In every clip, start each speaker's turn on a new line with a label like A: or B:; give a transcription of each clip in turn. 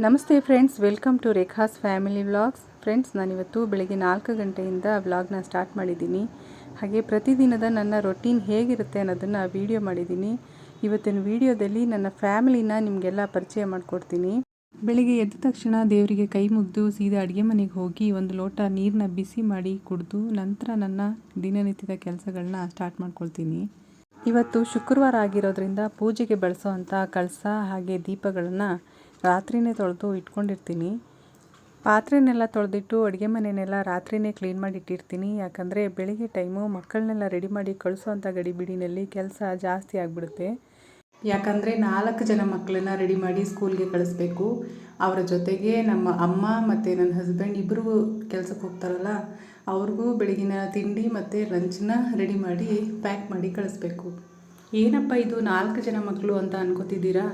A: ನಮಸ್ತೆ friends, welcome to Rekha's family vlogs. Friends, ನಾನಿವತ್ತು ಬೆಳಗ್ಗೆ ನಾಲ್ಕು ಗಂಟೆಯಿಂದ ವ್ಲಾಗ್ನ ಸ್ಟಾರ್ಟ್ ಮಾಡಿದ್ದೀನಿ. ಹಾಗೆ ಪ್ರತಿದಿನದ ನನ್ನ ರೊಟೀನ್ ಹೇಗಿರುತ್ತೆ ಅನ್ನೋದನ್ನು ವೀಡಿಯೋ ಮಾಡಿದ್ದೀನಿ. ಇವತ್ತಿನ ವೀಡಿಯೋದಲ್ಲಿ ನನ್ನ ಫ್ಯಾಮಿಲಿನ ನಿಮಗೆಲ್ಲ ಪರಿಚಯ ಮಾಡಿಕೊಡ್ತೀನಿ. ಬೆಳಿಗ್ಗೆ ಎದ್ದ ತಕ್ಷಣ ದೇವರಿಗೆ ಕೈ ಮುಗಿದು ಸೀದಾ ಅಡುಗೆ ಮನೆಗೆ ಹೋಗಿ ಒಂದು ಲೋಟ ನೀರನ್ನ ಬಿಸಿ ಮಾಡಿ ಕುಡಿದು ನಂತರ ನನ್ನ ದಿನನಿತ್ಯದ ಕೆಲಸಗಳನ್ನ ಸ್ಟಾರ್ಟ್ ಮಾಡ್ಕೊಳ್ತೀನಿ. ಇವತ್ತು ಶುಕ್ರವಾರ ಆಗಿರೋದ್ರಿಂದ ಪೂಜೆಗೆ ಬಳಸುವಂಥ ಕಳಸ ಹಾಗೆ ದೀಪಗಳನ್ನು ರಾತ್ರಿನೇ ತೊಳೆದು ಇಟ್ಕೊಂಡಿರ್ತೀನಿ. ಪಾತ್ರೆನೆಲ್ಲ ತೊಳೆದಿಟ್ಟು ಅಡುಗೆ ಮನೆಯನ್ನೆಲ್ಲ ರಾತ್ರಿನೇ ಕ್ಲೀನ್ ಮಾಡಿ ಇಟ್ಟಿರ್ತೀನಿ. ಯಾಕಂದರೆ ಬೆಳಿಗ್ಗೆ ಟೈಮು ಮಕ್ಕಳನ್ನೆಲ್ಲ ರೆಡಿ ಮಾಡಿ ಕಳಿಸೋವಂಥ ಗಡಿಬಿಡಿನಲ್ಲಿ ಕೆಲಸ ಜಾಸ್ತಿ ಆಗಿಬಿಡುತ್ತೆ. ಯಾಕಂದರೆ ನಾಲ್ಕು ಜನ ಮಕ್ಕಳನ್ನ ರೆಡಿ ಮಾಡಿ ಸ್ಕೂಲ್ಗೆ ಕಳಿಸ್ಬೇಕು. ಅವರ ಜೊತೆಗೆ ನಮ್ಮ ಅಮ್ಮ ಮತ್ತು ನನ್ನ ಹಸ್ಬೆಂಡ್ ಇಬ್ಬರು ಕೆಲಸಕ್ಕೆ ಹೋಗ್ತಾರಲ್ಲ, ಅವ್ರಿಗೂ ಬೆಳಗಿನ ತಿಂಡಿ ಮತ್ತು ಲಂಚನ್ನ ರೆಡಿ ಮಾಡಿ ಪ್ಯಾಕ್ ಮಾಡಿ ಕಳಿಸ್ಬೇಕು. ಏನಪ್ಪ ಇದು ನಾಲ್ಕು ಜನ ಮಕ್ಕಳು ಅಂತ ಅನ್ಕೋತಿದ್ದೀರಾ?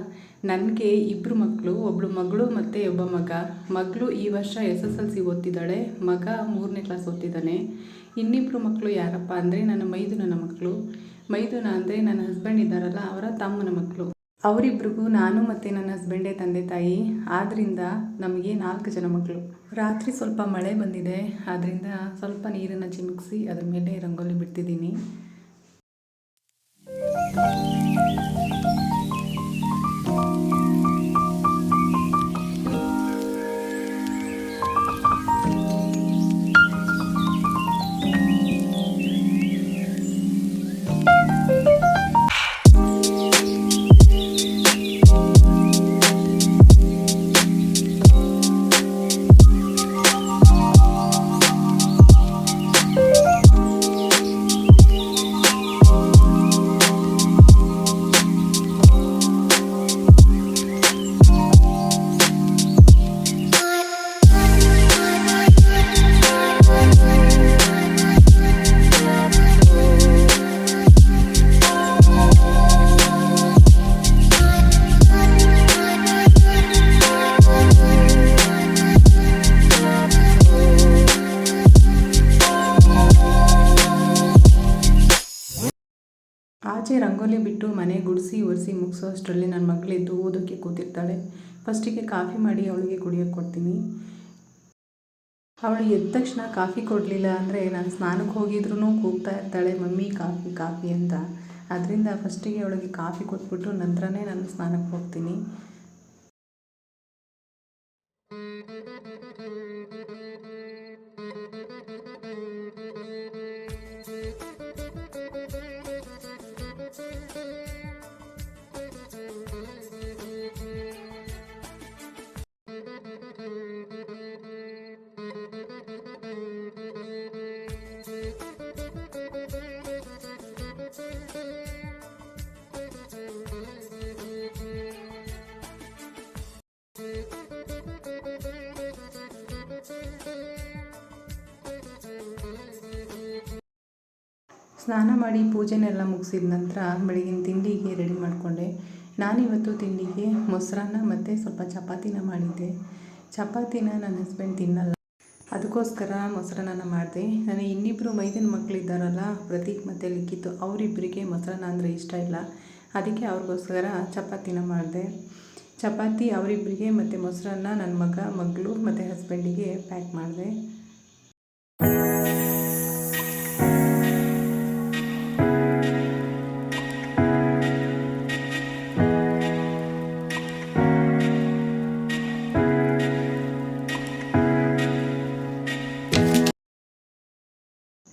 A: ನನಗೆ ಇಬ್ಬರು ಮಕ್ಕಳು ಒಬ್ಬಳು ಮಗಳು ಮತ್ತು ಒಬ್ಬ ಮಗ. ಮಗಳು ಈ ವರ್ಷ ಎಸ್ ಎಸ್ ಎಲ್ ಸಿ ಓದ್ತಿದ್ದಾಳೆ, ಮಗ ಮೂರನೇ ಕ್ಲಾಸ್ ಓದ್ತಿದ್ದಾನೆ. ಇನ್ನಿಬ್ಬರು ಮಕ್ಕಳು ಯಾರಪ್ಪ ಅಂದರೆ ನನ್ನ ಮೈದುನನ ಮಕ್ಕಳು ಮೈದುನ ಅಂದರೆ ನನ್ನ ಹಸ್ಬೆಂಡ್ ಇದ್ದಾರಲ್ಲ, ಅವರ ತಮ್ಮನ ಮಕ್ಕಳು ಅವರಿಬ್ರಿಗೂ ನಾನು ಮತ್ತು ನನ್ನ ಹಸ್ಬೆಂಡೇ ತಂದೆ ತಾಯಿ. ಆದ್ದರಿಂದ ನಮಗೆ ನಾಲ್ಕು ಜನ ಮಕ್ಕಳು ರಾತ್ರಿ ಸ್ವಲ್ಪ ಮಳೆ ಬಂದಿದೆ ಆದ್ದರಿಂದ ಸ್ವಲ್ಪ ನೀರನ್ನು ಚಿಮುಕಿಸಿ ಅದ್ರ ಮೇಲೆ ರಂಗೋಲಿ ಬಿಡ್ತಿದ್ದೀನಿ. ಆಚೆ ರಂಗೋಲಿ ಬಿಟ್ಟು ಮನೆ ಗುಡಿಸಿ ಒರೆಸಿ ಮುಗಿಸೋ ಅಷ್ಟರಲ್ಲಿ ನನ್ನ ಮಗಳಿದ್ದು ಓದೋಕ್ಕೆ ಕೂತಿರ್ತಾಳೆ. ಫಸ್ಟಿಗೆ ಕಾಫಿ ಮಾಡಿ ಅವಳಿಗೆ ಕುಡಿಯೋಕ್ಕೆ ಕೊಡ್ತೀನಿ. ಅವಳು ಎದ್ದ ತಕ್ಷಣ ಕಾಫಿ ಕೊಡಲಿಲ್ಲ ಅಂದರೆ ನಾನು ಸ್ನಾನಕ್ಕೆ ಹೋಗಿದ್ರೂ ಕೂಗ್ತಾ ಇರ್ತಾಳೆ, ಮಮ್ಮಿ, ಕಾಫಿ ಕಾಫಿ ಅಂತ. ಅದರಿಂದ ಫಸ್ಟಿಗೆ ಅವಳಿಗೆ ಕಾಫಿ ಕೊಟ್ಬಿಟ್ಟು ನಂತರನೇ ನಾನು ಸ್ನಾನಕ್ಕೆ ಹೋಗ್ತೀನಿ. ಸ್ನಾನ ಮಾಡಿ ಪೂಜೆನೆಲ್ಲ ಮುಗಿಸಿದ ನಂತರ ಬೆಳಗಿನ ತಿಂಡಿಗೆ ರೆಡಿ ಮಾಡಿಕೊಂಡೆ. ನಾನಿವತ್ತು ತಿಂಡಿಗೆ ಮೊಸರನ್ನ ಮತ್ತು ಸ್ವಲ್ಪ ಚಪಾತಿನ ಮಾಡಿದ್ದೆ. ಚಪಾತಿನ ನನ್ನ ಹಸ್ಬೆಂಡ್ ತಿನ್ನಲ್ಲ. ಅದಕ್ಕೋಸ್ಕರ ಮೊಸರನ್ನ ಮಾಡಿದೆ. ನಾನು ಇನ್ನಿಬ್ಬರು ಮೈದಿನ ಮಕ್ಕಳಿದ್ದಾರಲ್ಲ ಪ್ರತೀಕ್ ಮತ್ತು ಲಿಖಿತು ಅವರಿಬ್ಬರಿಗೆ ಮೊಸರನ್ನ ಅಂದರೆ ಇಷ್ಟ ಇಲ್ಲ. ಅದಕ್ಕೆ ಅವ್ರಿಗೋಸ್ಕರ ಚಪಾತಿನ ಮಾಡಿದೆ. ಚಪಾತಿ ಅವರಿಬ್ಬರಿಗೆ ಮತ್ತು ಮೊಸರನ್ನ ನನ್ನ ಮಗ, ಮಗಳು ಮತ್ತು ಹಸ್ಬೆಂಡಿಗೆ ಪ್ಯಾಕ್ ಮಾಡಿದೆ.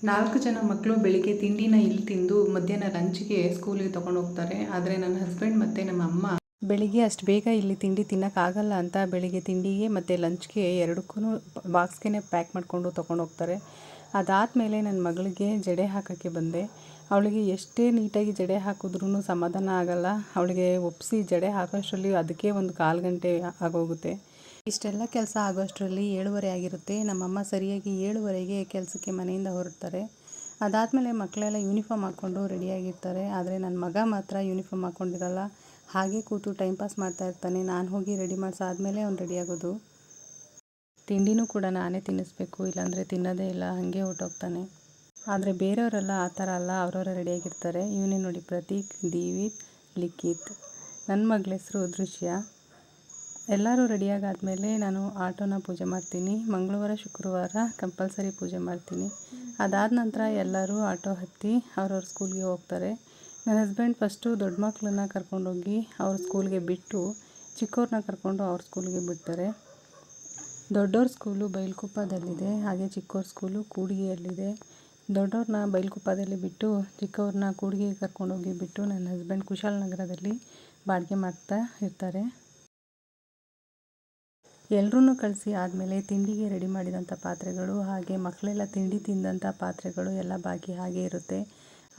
A: ನಾಲ್ಕು ಜನ ಮಕ್ಕಳು ಬೆಳಿಗ್ಗೆ ತಿಂಡಿನ ಇಲ್ಲಿ ತಿಂದು ಮಧ್ಯಾಹ್ನ ಲಂಚ್ಗೆ ಸ್ಕೂಲಿಗೆ ತೊಗೊಂಡು ಹೋಗ್ತಾರೆ. ಆದರೆ ನನ್ನ ಹಸ್ಬೆಂಡ್ ಮತ್ತು ನಮ್ಮ ಅಮ್ಮ ಬೆಳಿಗ್ಗೆ ಅಷ್ಟು ಬೇಗ ಇಲ್ಲಿ ತಿಂಡಿ ತಿನ್ನೋಕ್ಕಾಗಲ್ಲ ಅಂತ ಬೆಳಿಗ್ಗೆ ತಿಂಡಿಗೆ ಮತ್ತು ಲಂಚ್ಗೆ ಎರಡಕ್ಕೂ ಬಾಕ್ಸ್ಗೆ ಪ್ಯಾಕ್ ಮಾಡಿಕೊಂಡು ತೊಗೊಂಡು ಹೋಗ್ತಾರೆ. ಅದಾದಮೇಲೆ ನನ್ನ ಮಗಳಿಗೆ ಜಡೆ ಹಾಕೋಕ್ಕೆ ಬಂದೆ. ಅವಳಿಗೆ ಎಷ್ಟೇ ನೀಟಾಗಿ ಜಡೆ ಹಾಕಿದ್ರೂ ಸಮಾಧಾನ ಆಗಲ್ಲ. ಅವಳಿಗೆ ಒಪ್ಪಿಸಿ ಜಡೆ ಹಾಕೋಷ್ಟರಲ್ಲಿ ಅದಕ್ಕೆ ಒಂದು ಕಾಲು ಗಂಟೆ ಆಗೋಗುತ್ತೆ. ಇಷ್ಟೆಲ್ಲ ಕೆಲಸ ಆಗೋಷ್ಟರಲ್ಲಿ ಏಳುವರೆ ಆಗಿರುತ್ತೆ. ನಮ್ಮಮ್ಮ ಸರಿಯಾಗಿ ಏಳುವರೆಗೆ ಕೆಲಸಕ್ಕೆ ಮನೆಯಿಂದ ಹೊರಡ್ತಾರೆ. ಅದಾದಮೇಲೆ ಮಕ್ಕಳೆಲ್ಲ ಯೂನಿಫಾರ್ಮ್ ಹಾಕ್ಕೊಂಡು ರೆಡಿಯಾಗಿರ್ತಾರೆ. ಆದರೆ ನನ್ನ ಮಗ ಮಾತ್ರ ಯೂನಿಫಾರ್ಮ್ ಹಾಕ್ಕೊಂಡಿರಲ್ಲ ಹಾಗೆ ಕೂತು ಟೈಮ್ ಪಾಸ್ ಮಾಡ್ತಾ ಇರ್ತಾನೆ. ನಾನು ಹೋಗಿ ರೆಡಿ ಮಾಡಿಸಾದ್ಮೇಲೆ ಅವ್ನು ರೆಡಿಯಾಗೋದು ತಿಂಡಿನೂ ಕೂಡ ನಾನೇ ತಿನ್ನಿಸ್ಬೇಕು. ಇಲ್ಲಾಂದರೆ ತಿನ್ನೋದೇ ಇಲ್ಲ. ಹಾಗೆ ಹೊಟ್ಟೋಗ್ತಾನೆ ಆದರೆ ಬೇರೆಯವರೆಲ್ಲ ಆ ಥರ ಅಲ್ಲ. ಅವರವರ ರೆಡಿಯಾಗಿರ್ತಾರೆ. ಇವನೇ ನೋಡಿ ಪ್ರತೀಕ್, ದೀವಿತ್, ಲಿಖಿತ್. ನನ್ನ ಮಗಳ ಹೆಸರು ದೃಶ್ಯ. ಎಲ್ಲರೂ ರೆಡಿಯಾಗಾದಮೇಲೆ ನಾನು ಆಟೋನ ಪೂಜೆ ಮಾಡ್ತೀನಿ. ಮಂಗಳವಾರ, ಶುಕ್ರವಾರ ಕಂಪಲ್ಸರಿ ಪೂಜೆ ಮಾಡ್ತೀನಿ. ಅದಾದ ನಂತರ ಎಲ್ಲರೂ ಆಟೋ ಹತ್ತಿ ಅವ್ರವ್ರ ಸ್ಕೂಲ್ಗೆ ಹೋಗ್ತಾರೆ. ನನ್ನ ಹಸ್ಬೆಂಡ್ ಫಸ್ಟು ದೊಡ್ಡ ಮಕ್ಕಳನ್ನ ಕರ್ಕೊಂಡೋಗಿ ಅವ್ರ ಸ್ಕೂಲ್ಗೆ ಬಿಟ್ಟು ಚಿಕ್ಕವ್ರನ್ನ ಕರ್ಕೊಂಡು ಅವ್ರ ಸ್ಕೂಲ್ಗೆ ಬಿಡ್ತಾರೆ. ದೊಡ್ಡವ್ರ ಸ್ಕೂಲು ಬೈಲ್ಕುಪ್ಪದಲ್ಲಿದೆ ಹಾಗೆ ಚಿಕ್ಕವ್ರ ಸ್ಕೂಲು ಕೂಡಿಗೆಯಲ್ಲಿದೆ. ದೊಡ್ಡವ್ರನ್ನ ಬೈಲ್ಕುಪ್ಪದಲ್ಲಿ ಬಿಟ್ಟು ಚಿಕ್ಕವ್ರನ್ನ ಕೂಡಿಗೆಗೆ ಕರ್ಕೊಂಡೋಗಿ ಬಿಟ್ಟು ನನ್ನ ಹಸ್ಬೆಂಡ್ ಕುಶಾಲನಗರದಲ್ಲಿ ಬಾಡಿಗೆ ಮಾಡ್ತಾ ಇರ್ತಾರೆ. ಎಲ್ಲರೂ ಕಳಿಸಿ ಆದಮೇಲೆ ತಿಂಡಿಗೆ ರೆಡಿ ಮಾಡಿದಂಥ ಪಾತ್ರೆಗಳು ಹಾಗೆ ಮಕ್ಕಳೆಲ್ಲ ತಿಂಡಿ ತಿಂದಂಥ ಪಾತ್ರೆಗಳು ಎಲ್ಲ ಬಾಕಿ ಹಾಗೆ ಇರುತ್ತೆ.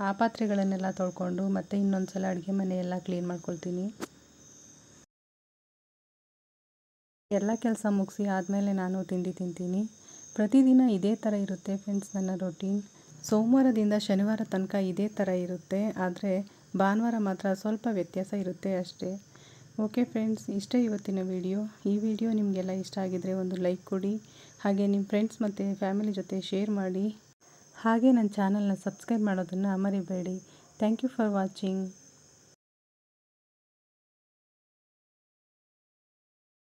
A: ಆ ಪಾತ್ರೆಗಳನ್ನೆಲ್ಲ ತೊಳ್ಕೊಂಡು ಮತ್ತೆ ಇನ್ನೊಂದು ಸಲ ಅಡುಗೆ ಮನೆಯೆಲ್ಲ ಕ್ಲೀನ್ ಮಾಡ್ಕೊಳ್ತೀನಿ. ಎಲ್ಲ ಕೆಲಸ ಮುಗಿಸಿ ಆದಮೇಲೆ ನಾನು ತಿಂಡಿ ತಿಂತೀನಿ. ಪ್ರತಿದಿನ ಇದೇ ಥರ ಇರುತ್ತೆ ಫ್ರೆಂಡ್ಸ್ ನನ್ನ ರೊಟೀನ್ ಸೋಮವಾರದಿಂದ ಶನಿವಾರ ತನಕ ಇದೇ ಥರ ಇರುತ್ತೆ. ಆದರೆ ಭಾನುವಾರ ಮಾತ್ರ ಸ್ವಲ್ಪ ವ್ಯತ್ಯಾಸ ಇರುತ್ತೆ ಅಷ್ಟೇ. ಓಕೆ ಫ್ರೆಂಡ್ಸ್, ಇಷ್ಟೇ ಇವತ್ತಿನ ವಿಡಿಯೋ. ಈ ವಿಡಿಯೋ ನಿಮಗೆಲ್ಲ ಇಷ್ಟ ಆಗಿದರೆ ಒಂದು ಲೈಕ್ ಕೊಡಿ, ಹಾಗೆ ನಿಮ್ಮ ಫ್ರೆಂಡ್ಸ್ ಮತ್ತು ಫ್ಯಾಮಿಲಿ ಜೊತೆ ಶೇರ್ ಮಾಡಿ. ಹಾಗೆ ನನ್ನ ಚಾನಲ್ನ ಸಬ್ಸ್ಕ್ರೈಬ್ ಮಾಡೋದನ್ನು ಮರಿಬೇಡಿ. Thank you for watching.